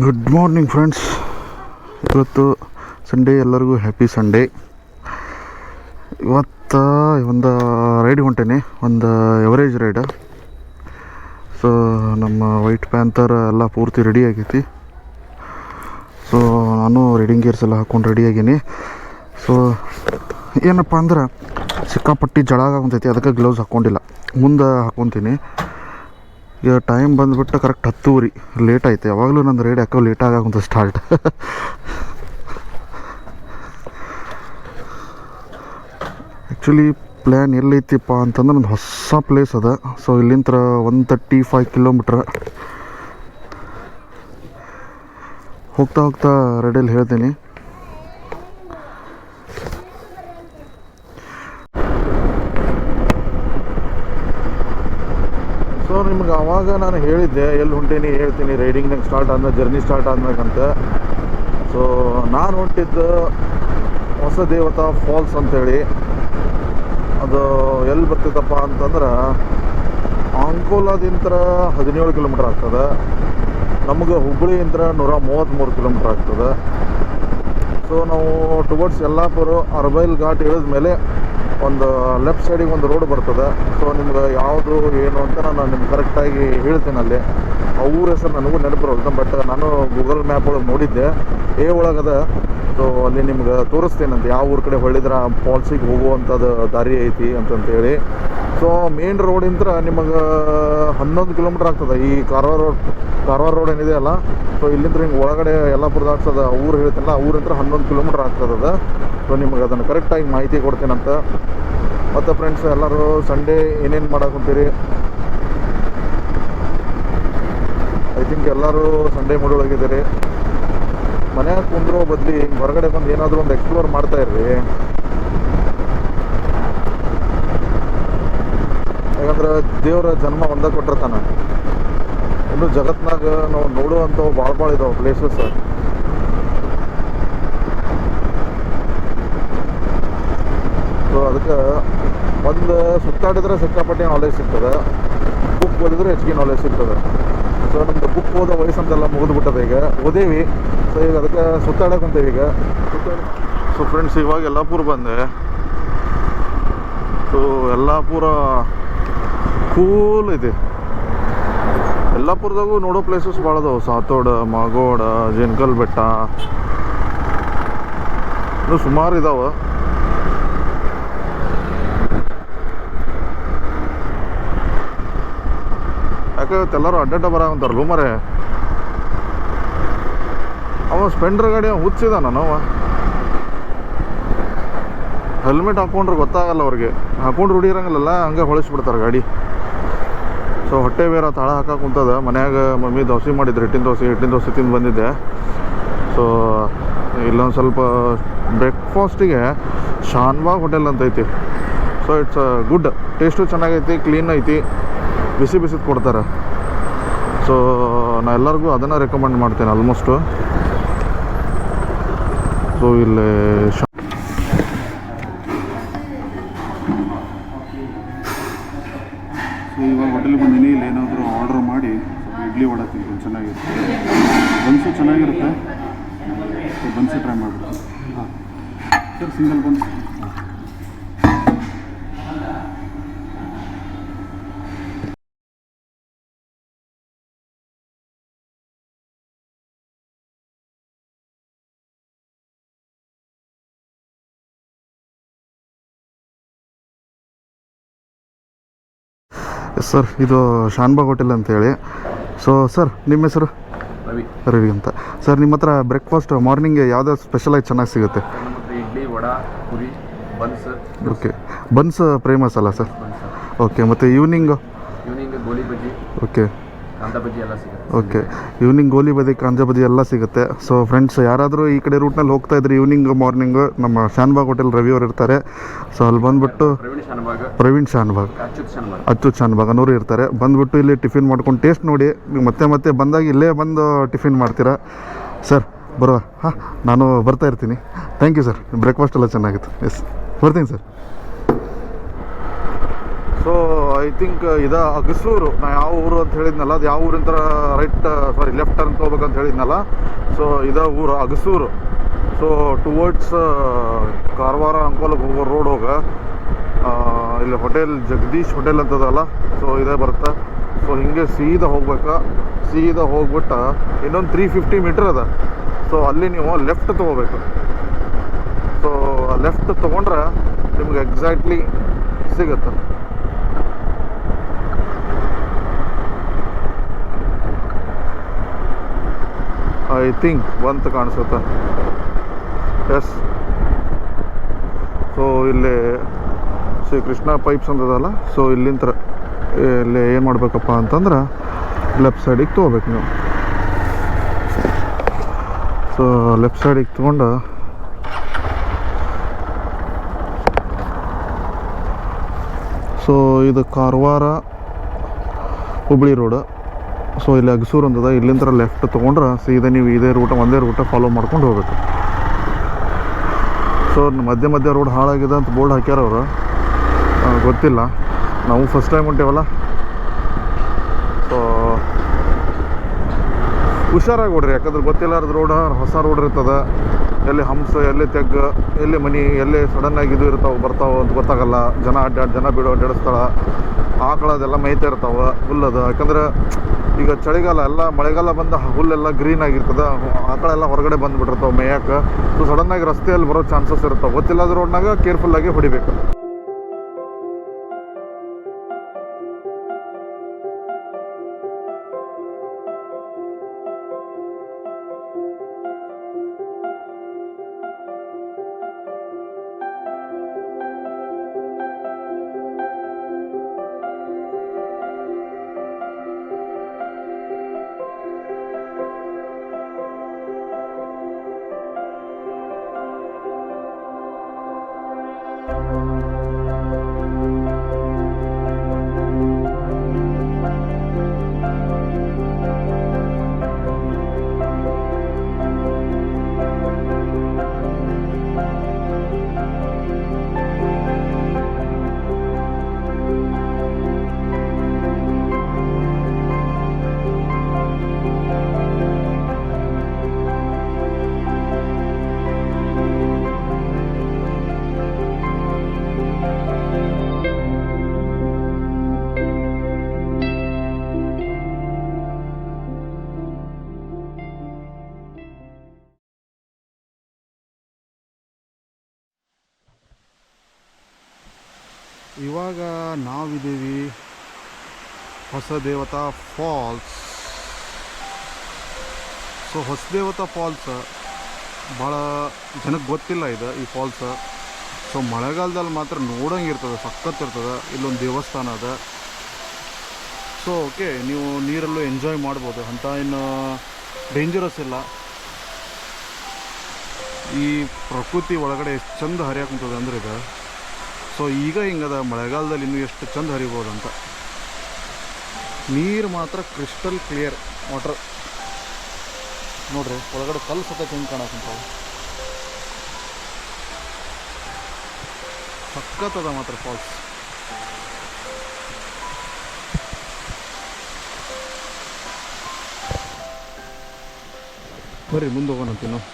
Good morning friends ಇವತ್ತು Sunday ಎಲ್ಲರಿಗೂ happy Sunday ಇವತ್ತು ಒಂದು ರೈಡ್ ಹೊಂಟೇನೆ, ಒಂದು ಎವರೇಜ್ ರೈಡ ಸೊ ನಮ್ಮ ವೈಟ್ ಪ್ಯಾಂಥರ್ ಎಲ್ಲ ಪೂರ್ತಿ ರೆಡಿ ಆಗೈತಿ. ಸೊ ನಾನು ರೈಡಿಂಗ್ ಗೇರ್ಸ್ ಎಲ್ಲ ಹಾಕ್ಕೊಂಡು ರೆಡಿ ಆಗೀನಿ. ಸೊ ಏನಪ್ಪ ಅಂದ್ರೆ, ಸಿಕ್ಕಾಪಟ್ಟಿ ಜಳಾಗ ಆಗುಂತೈತಿ, ಅದಕ್ಕೆ ಗ್ಲೌಸ್ ಹಾಕ್ಕೊಂಡಿಲ್ಲ ಮುಂದೆ ಹಾಕ್ಕೊತೀನಿ ಈಗ ಟೈಮ್ ಬಂದುಬಿಟ್ಟು ಕರೆಕ್ಟ್ ಹತ್ತೂರಿ ಲೇಟ್ ಆಯ್ತು. ಯಾವಾಗಲೂ ನಂದು ರೈಡ್ ಯಾಕೋ ಲೇಟ್ ಆಗುತ್ತೆ ಸ್ಟಾರ್ಟ್ ಆ್ಯಕ್ಚುಲಿ ಪ್ಲ್ಯಾನ್ ಎಲ್ಲೈತಿಪ್ಪ ಅಂತಂದ್ರೆ ಒಂದು ಹೊಸ ಪ್ಲೇಸ್ ಅದ. ಸೊ ಇಲ್ಲಿಂದ ಒನ್ ತರ್ಟಿ ಫೈವ್ ಕಿಲೋಮೀಟ್ರ್ ಹೋಗ್ತಾ ಹೋಗ್ತಾ ರೆಡಿಯಲ್ಲಿ ಹೇಳ್ತೀನಿ ಸೊ ನಿಮ್ಗೆ ಅವಾಗ ನಾನು ಹೇಳಿದ್ದೆ, ಎಲ್ಲಿ ಹೊಂಟೀನಿ, ಹೇಳ್ತೀನಿ ರೈಡಿಂಗ್ ನಂಗೆ ಸ್ಟಾರ್ಟ್ ಆದ್ಮೇಲೆ ಜರ್ನಿ ಸ್ಟಾರ್ಟ್ ಆದ್ಮೇಕಂತ ಸೊ ನಾನು ಹೊಂಟಿದ್ದು ಹೊಸ ದೇವತಾ ಫಾಲ್ಸ್ ಅಂತೇಳಿ, ಅದು ಎಲ್ಲಿ ಬರ್ತಿತ್ತಪ್ಪ ಅಂತಂದ್ರೆ ಅಂಕೋಲಾದಿಂದ ಹದಿನೇಳು ಕಿಲೋಮೀಟ್ರ್ ಆಗ್ತದೆ. ನಮಗೆ ಹುಬ್ಬಳ್ಳಿಯಿಂದ ನೂರ ಮೂವತ್ತ್ಮೂರು ಕಿಲೋಮೀಟ್ರ್ ಆಗ್ತದೆ. ಸೊ ನಾವು ಟುವರ್ಡ್ಸ್ ಯಲ್ಲಾಪುರ ಅರ್ಬೈಲ್ ಘಾಟ್ ಇಳಿದ ಮೇಲೆ ಒಂದು ಲೆಫ್ಟ್ ಸೈಡಿಗೆ ಒಂದು ರೋಡ್ ಬರ್ತದೆ. ಸೊ ನಿಮ್ಗೆ ಯಾವುದು ಏನು ಅಂತ ನಾನು ನಿಮ್ಗೆ ಕರೆಕ್ಟಾಗಿ ಹೇಳ್ತೀನಿ ಅಲ್ಲಿ. ಆ ಊರ ಹೆಸರು ನನಗೂ ನೆನಪಿರೋದು ಬಟ್ ನಾನು ಗೂಗಲ್ ಮ್ಯಾಪ್ ಒಳಗೆ ನೋಡಿದ್ದೆ. ಏ ಒಳಗದ ಸೊ ಅಲ್ಲಿ ನಿಮ್ಗೆ ತೋರಿಸ್ತೇನಂತ ಯಾವ ಊರ ಕಡೆ ಹೊಳ್ಳಿದ್ರೆ ಆ ಫಾಲ್ಸಿಗೆ ಹೋಗುವಂಥದ್ದು ದಾರಿ ಐತಿ ಅಂತಂತೇಳಿ. ಸೊ ಮೇನ್ ರೋಡಿಂದ ನಿಮಗೆ ಹನ್ನೊಂದು ಕಿಲೋಮೀಟ್ರ್ ಆಗ್ತದೆ. ಈ ಕಾರವಾರ ರೋಡ್ ಕಾರವಾರ ರೋಡ್ ಏನಿದೆ ಅಲ್ಲ ಸೊ ಇಲ್ಲಿಂದ ಹಿಂಗೆ ಒಳಗಡೆ ಎಲ್ಲ ದಾಟ್ಸದ ಊರು ಹೇಳ್ತೀನಲ್ಲ, ಆ ಊರಿಂತ್ರ ಹನ್ನೊಂದು ಕಿಲೋಮೀಟ್ರ್ ಆಗ್ತದೆ ಸೊ ನಿಮಗೆ ಅದನ್ನು ಕರೆಕ್ಟಾಗಿ ಮಾಹಿತಿ ಕೊಡ್ತೀನಂತ. ಮತ್ತು ಫ್ರೆಂಡ್ಸ್ ಎಲ್ಲರೂ ಸಂಡೇ ಏನೇನು ಮಾಡಾಕೊಂತೀರಿ ಐ ಥಿಂಕ್ ಎಲ್ಲರೂ ಸಂಡೇ ಮೂಡೊಳಗಿದ್ದೀರಿ ಮನೆಯಾಗ ಕುಂದ್ರೋ ಬದಲಿ ಹೊರಗಡೆ ಬಂದು ಏನಾದರೂ ಒಂದು ಎಕ್ಸ್ಪ್ಲೋರ್ ಮಾಡ್ತಾ ಇರ್ರಿ. ಯಾಕಂದ್ರೆ ದೇವರ ಜನ್ಮ ಒಂದ ಕೊಟ್ಟಿರ್ತಾನೆ ಇನ್ನು ಜಗತ್ನಾಗ ನಾವು ನೋಡುವಂಥವು ಭಾಳ ಭಾಳ ಇದಾವೆ ಪ್ಲೇಸಸ್ ಸೊ ಅದಕ್ಕೆ ಒಂದು ಸುತ್ತಾಡಿದ್ರೆ ಸಿಕ್ಕಾಪಟ್ಟೆ ನಾಲೆಜ್ ಸಿಗ್ತದೆ. ಬುಕ್ ಓದಿದ್ರೆ ಹೆಚ್ಚಿಗೆ ನಾಲೆಜ್ ಸಿಗ್ತದೆ. ಸೊ ನಮ್ದು ಬುಕ್ ಓದೋ ವಯಸ್ಸಂತೆಲ್ಲ ಮುಗಿದು ಬಿಟ್ಟದೆ ಈಗ. ಓದೇವಿ. ಸೊ ಈಗ ಅದಕ್ಕೆ ಸುತ್ತಾಡಕ್ಕೆ ಹೊಂಟೇವಿ ಈಗ. ಸೊ ಫ್ರೆಂಡ್ಸ್ ಇವಾಗ ಯಲ್ಲಾಪುರ ಬಂದೆ. ಸೊ ಯಲ್ಲಾಪುರ ಕೂಲ್ ಇದೆ. ಯಲ್ಲಾಪುರದಾಗೂ ನೋಡೋ ಪ್ಲೇಸಸ್ ಭಾಳ ಅದಾವೆ. ಸಾತೋಡ ಮಾಗೋಡ ಜೇನ್ಕಲ್ ಬೆಟ್ಟ. ಇನ್ನು ಸುಮಾರು ಇದಾವೆ. ಯಾಕೆ ಎಲ್ಲರೂ ಅಡ್ಡಡ್ಡ ಬರಂತಾರಲ್ಲ ಮರೆ ಅವ ಸ್ಪೆಂಡರ್ ಗಾಡಿ ಅವ ಹುಚ್ಚಿದಾನ ಅವ. ಹೆಲ್ಮೆಟ್ ಹಾಕೊಂಡ್ರೆ ಗೊತ್ತಾಗಲ್ಲ ಅವ್ರಿಗೆ. ಹಾಕೊಂಡು ರೂಢಿ ಇರಂಗಿಲ್ಲಲ್ಲ ಹಂಗೆ ಹೊಳಿಸ್ಬಿಡ್ತಾರೆ ಗಾಡಿ. ಸೊ ಹೊಟ್ಟೆ ಬೇರೆ ತಾಳ ಹಾಕಕ್ಕೆ ಕುಂತದ. ಮನ್ಯಾಗ ಮಮ್ಮಿ ದೋಸೆ ಮಾಡಿದ್ರು, ಹಿಟ್ಟಿನ ದೋಸೆ ಹಿಟ್ಟಿನ ದೋಸೆ ತಿಂದು ಬಂದಿದ್ದೆ. ಸೊ, ಇಲ್ಲೊಂದು ಸ್ವಲ್ಪ ಬ್ರೇಕ್ಫಾಸ್ಟಿಗೆ ಶಾನ್ಬಾಗ್ ಹೋಟೆಲ್ ಅಂತ ಐತಿ. ಸೊ ಇಟ್ಸ್ ಗುಡ್ ಟೇಸ್ಟು ಚೆನ್ನಾಗೈತಿ ಕ್ಲೀನ್ ಐತಿ, ಬಿಸಿ ಬಿಸಿ ಕೊಡ್ತಾರೆ. ಸೊ ನಾ ಎಲ್ಲರಿಗೂ ಅದನ್ನು ರೆಕಮೆಂಡ್ ಮಾಡ್ತೇನೆ ಆಲ್ಮೋಸ್ಟು ಸೊ ಇಲ್ಲಿ ಶಾ ಸೊ ಇವಾಗ ಹೋಟೆಲ್ಗೆ ಬಂದೀನಿ ಇಲ್ಲಿ ಏನಾದರೂ ಆರ್ಡ್ರ್ ಮಾಡಿ ಸ್ವಲ್ಪ ಇಡ್ಲಿ ವಡ ತಿಂತೀನಿ ಚೆನ್ನಾಗಿರುತ್ತೆ ಬನ್ಸು ಚೆನ್ನಾಗಿರುತ್ತೆ ಸೊ ಬನ್ಸು ಟ್ರೈ ಮಾಡಿಬಿಡ್ತೀನಿ ಹಾಂ. ಸರ್, ಸಿಂಗಲ್ ಬನ್ಸ್ ಸರ್ ಇದು ಶಾನ್ಬಾಗ್ ಹೋಟೆಲ್ ಅಂತೇಳಿ. ಸೊ ಸರ್ ನಿಮ್ಮ ಹೆಸರು? ರವಿ. ರವಿ ಅಂತ. ಸರ್ ನಿಮ್ಮ ಹತ್ರ ಬ್ರೇಕ್ಫಾಸ್ಟ್ ಮಾರ್ನಿಂಗ್ ಯಾವುದೇ ಸ್ಪೆಷಲಾಗಿ ಚೆನ್ನಾಗಿ ಸಿಗುತ್ತೆ? Idli vada puri buns okay. Buns famous ಅಲ್ಲ ಸರ್? ಓಕೆ ಮತ್ತು evening evening goli bajji. Okay. Kanda ಬಜ್ಜಿ ಎಲ್ಲ ಸಿಗುತ್ತೆ. ಓಕೆ ಈವ್ನಿಂಗ್ ಗೋಲಿ ಬದಿ ಕಾಂಜಾ ಬದಿ ಎಲ್ಲ ಸಿಗುತ್ತೆ. ಸೊ ಫ್ರೆಂಡ್ಸ್ ಯಾರಾದರೂ ಈ ಕಡೆ ರೂಟ್ನಲ್ಲಿ ಹೋಗ್ತಾ ಇದ್ರೆ ಈವ್ನಿಂಗ್ ಮಾರ್ನಿಂಗು ನಮ್ಮ ಶಾನ್ಬಾಗ್ ಹೋಟೆಲ್ ರವಿ ಅವ್ರು ಇರ್ತಾರೆ. ಸೊ ಅಲ್ಲಿ ಬಂದ್ಬಿಟ್ಟು ಪ್ರವೀಣ್ ಶಾನಭಾಗ್ ಪ್ರವೀಣ್ ಶಾನ್ಬಾಗ್. ಅಚ್ಯುತ್ ಶಾನಭಾಗ್ ಅಚ್ಚುತ್ ಶಾನ್ಬಾಗ್ ಅನ್ನೋರು ಇರ್ತಾರೆ. ಬಂದ್ಬಿಟ್ಟು ಇಲ್ಲಿ ಟಿಫಿನ್ ಮಾಡ್ಕೊಂಡು ಟೇಸ್ಟ್ ನೋಡಿ ನೀವು ಮತ್ತೆ ಮತ್ತೆ ಬಂದಾಗ ಇಲ್ಲೇ ಬಂದು ಟಿಫಿನ್ ಮಾಡ್ತೀರಾ? ಸರ್ ಬರುವ. ಹಾಂ ನಾನು ಬರ್ತಾ ಇರ್ತೀನಿ. ಥ್ಯಾಂಕ್ ಯು ಸರ್ ಬ್ರೇಕ್ಫಾಸ್ಟ್ ಎಲ್ಲ ಚೆನ್ನಾಗಿತ್ತು. ಎಸ್ ಬರ್ತೀನಿ ಸರ್ ಸೊ ಐ ಥಿಂಕ್ ಇದ ಅಗಸೂರು ನಾ ಯಾವ ಊರು ಅಂತ ಹೇಳಿದ್ನಲ್ಲ, ಅದು ಯಾವ ಊರಿಂತ ರೈಟ್ ಸಾರಿ ಲೆಫ್ಟ್ ಟರ್ನ್ ತೊಗೋಬೇಕಂತ ಹೇಳಿದ್ನಲ್ಲ ಸೊ ಇದ ಊರು ಅಗಸೂರು ಸೊ ಟುವರ್ಡ್ಸ್ ಕಾರವಾರ ಅಂಕೋಲಕ್ಕೆ ಹೋಗೋ ರೋಡ್ ಹೋಗ ಇಲ್ಲಿ ಹೋಟೆಲ್, ಜಗದೀಶ್ ಹೋಟೆಲ್ ಅಂತದಲ್ಲ ಸೊ ಇದೇ ಬರುತ್ತೆ. ಸೊ ಹಿಂಗೆ ಸೀದಾ ಹೋಗ್ಬೇಕಾ, ಸೀದಾ ಹೋಗ್ಬಿಟ್ಟು ಇನ್ನೊಂದು ತ್ರೀ ಫಿಫ್ಟಿ ಮೀಟ್ರ್ ಅದ. ಸೊ ಅಲ್ಲಿ ನೀವು ಲೆಫ್ಟ್ ತೊಗೋಬೇಕು. ಸೊ ಲೆಫ್ಟ್ ತೊಗೊಂಡ್ರೆ ನಿಮ್ಗೆ ಎಕ್ಸಾಕ್ಟ್ಲಿ ಸಿಗುತ್ತೆ. ಐ ಥಿಂಕ್ ಬಂತು ಕಾಣಿಸುತ್ತೆ? ಎಸ್ ಸೊ ಇಲ್ಲಿ ಶ್ರೀ ಕೃಷ್ಣ ಪೈಪ್ಸ್ ಅಂತದಲ್ಲ? ಸೊ ಇಲ್ಲಿಂತ್ರ ಇಲ್ಲಿ ಏನು ಮಾಡಬೇಕಪ್ಪ ಅಂತಂದ್ರೆ ಲೆಫ್ಟ್ ಸೈಡಿಗೆ ತೊಗೋಬೇಕು ನೀವು. ಸೊ ಲೆಫ್ಟ್ ಸೈಡಿಗೆ ತೊಗೊಂಡು ಸೊ ಇದು ಕಾರವಾರ ಹುಬ್ಳಿ ರೋಡ್ ಸೊ ಇಲ್ಲಿ ಅಗಸೂರು ಅಂತದ ಇಲ್ಲಿಂದ ಲೆಫ್ಟ್ ತೊಗೊಂಡ್ರೆ ಸೀದಾ ನೀವು ಇದೇ ರೂಟ ಒಂದೇ ರೂಟ ಫಾಲೋ ಮಾಡ್ಕೊಂಡು ಹೋಗ್ಬೇಕು. ಸೊ ಮಧ್ಯ ಮಧ್ಯ ರೋಡ್ ಹಾಳಾಗಿದೆ ಅಂತ ಬೋರ್ಡ್ ಹಾಕ್ಯಾರ ಅವರು. ಗೊತ್ತಿಲ್ಲ. ನಾವು ಫಸ್ಟ್ ಟೈಮ್ ಹೊಂಟೇವಲ್ಲ? ಸೊ ಹುಷಾರಾಗಿ ಓಡ್ರಿ ಯಾಕಂದ್ರೆ ಗೊತ್ತಿಲ್ಲಾರ್ದ ರೋಡ್ ಹೊಸ ರೋಡ್ ಇರ್ತದೆ. ಎಲ್ಲಿ ಹಂಸ, ಎಲ್ಲಿ ತೆಗ್ಗ, ಎಲ್ಲಿ ಮನಿ, ಎಲ್ಲಿ ಸಡನ್ನಾಗಿ ಇದು ಇರ್ತಾವೆ, ಬರ್ತಾವೆ ಅಂತ ಗೊತ್ತಾಗಲ್ಲ. ಜನ ಅಡ್ಡಾಡ್, ಜನ ಬಿಡೋ ಅಡ್ಡಾಡೋ ಸ್ಥಳ. ಆಕಳ ಅದೆಲ್ಲ ಮೇಯ್ತಾ ಇರ್ತಾವೆ ಹುಲ್ಲದು ಯಾಕಂದ್ರೆ ಈಗ ಚಳಿಗಾಲ, ಎಲ್ಲ ಮಳೆಗಾಲ ಬಂದ ಹುಲ್ಲೆಲ್ಲ ಗ್ರೀನ್ ಆಗಿರ್ತದೆ. ಆಕಳೆಲ್ಲ ಹೊರಗಡೆ ಬಂದುಬಿಟ್ಟಿರ್ತಾವೆ ಮೇಯಕ್ಕೆ. ಸೊ ಸಡನ್ನಾಗಿ ರಸ್ತೆಯಲ್ಲಿ ಬರೋ ಚಾನ್ಸಸ್ ಇರ್ತಾವೆ. ಗೊತ್ತಿಲ್ಲದ ರೋಡ್ನಾಗ ಕೇರ್ಫುಲ್ಲಾಗಿ ಹೊಡಿಬೇಕು. ಇವಾಗ ನಾವಿದ್ದೀವಿ ಹೊಸ ದೇವತಾ ಫಾಲ್ಸ್. ಸೊ ಹೊಸ ದೇವತಾ ಫಾಲ್ಸ್ ಭಾಳ ಜನಕ್ಕೆ ಗೊತ್ತಿಲ್ಲ ಇದು, ಈ ಫಾಲ್ಸ್. ಸೊ, ಮಳೆಗಾಲದಲ್ಲಿ ಮಾತ್ರ ನೋಡಂಗಿರ್ತದೆ ಸಖತ್ ಇರ್ತದೆ, ಇಲ್ಲೊಂದು ದೇವಸ್ಥಾನ ಅದ. ಸೊ, ಓಕೆ, ನೀವು ನೀರಲ್ಲೂ ಎಂಜಾಯ್ ಮಾಡ್ಬೋದು, ಅಂತ ಇನ್ನು ಡೇಂಜರಸ್ ಇಲ್ಲ. ಈ ಪ್ರಕೃತಿ ಒಳಗಡೆ ಎಷ್ಟು ಚಂದ ಹರಿಯಾಕುಂತದೆ ಅಂದ್ರೆ ಇದು. ಸೊ ಈಗ ಹಿಂಗದ? ಮಳೆಗಾಲದಲ್ಲಿ ಇನ್ನೂ ಎಷ್ಟು ಚಂದ ಹರಿಬೋದು ಅಂತ. ನೀರು ಮಾತ್ರ ಕ್ರಿಸ್ಟಲ್ ಕ್ಲಿಯರ್ ವಾಟರ್ ನೋಡ್ರಿ, ಒಳಗಡೆ ಕಲ್ಲು ಸತ ಹೆಂಗೆ ಕಾಣಕಂತಾವ ಸಕ್ಕತ್ತದ ಮಾತ್ರ ಫಾಲ್ಸ್ ಬರ್ರಿ, ಮುಂದೆ ಹೋಗೋಣ ನಾವು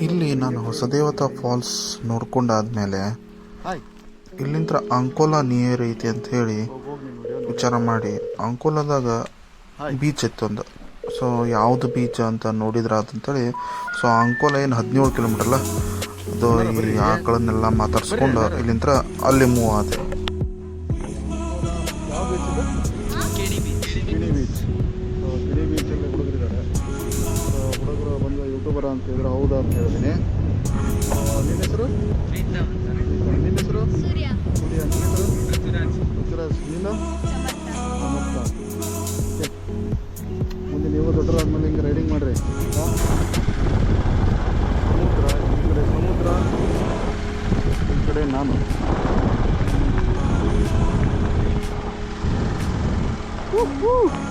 ಇಲ್ಲಿ ನಾನು ಹೊಸದೇವತಾ ಫಾಲ್ಸ್ ನೋಡ್ಕೊಂಡಾದ್ಮೇಲೆ ಇಲ್ಲಿಂದ ಅಂಕೋಲಾ ನಿಯರ್ ಐತಿ ಅಂತ ಹೇಳಿ ವಿಚಾರ ಮಾಡಿ. ಅಂಕೋಲಾದಾಗ ಬೀಚ್ ಇತ್ತು ಒಂದು. ಸೊ ಯಾವುದು ಬೀಚ್ ಅಂತ ನೋಡಿದ್ರ ಅಂತೇಳಿ. ಸೊ ಅಂಕೋಲ ಏನು ಹದಿನೇಳು ಕಿಲೋಮೀಟರ್ ಅಲ್ಲ? ಅದು ಈ ಆಕಳನ್ನೆಲ್ಲ ಮಾತಾಡ್ಸ್ಕೊಂಡು ಇಲ್ಲಿಂದ ಅಲ್ಲಿ. ಮೂವ್ ಆದೆ. ಹೇಳಿದ್ರು ಹೌದಾ ಅಂತ ಹೇಳಿದ್ದೀನಿ ನಿನ್ನ ಹೆಸರು? ನಿನ್ನ ಹೆಸರು? ಸೂರ್ಯ. ಹೆಸರು? ಋತುರಾಜ್ ನೀನು? ಮುಂದೆ ನೀವು ದೊಡ್ಡರಾದ್ಮೇಲೆ ಹಿಂಗೆ ರೈಡಿಂಗ್ ಮಾಡಿರಿ. ಸಮುದ್ರ ಈ ಕಡೆ ಸಮುದ್ರ ಈ ಕಡೆ ನಾನು. ಪಕ್ಕದ್ದಲ್ಲ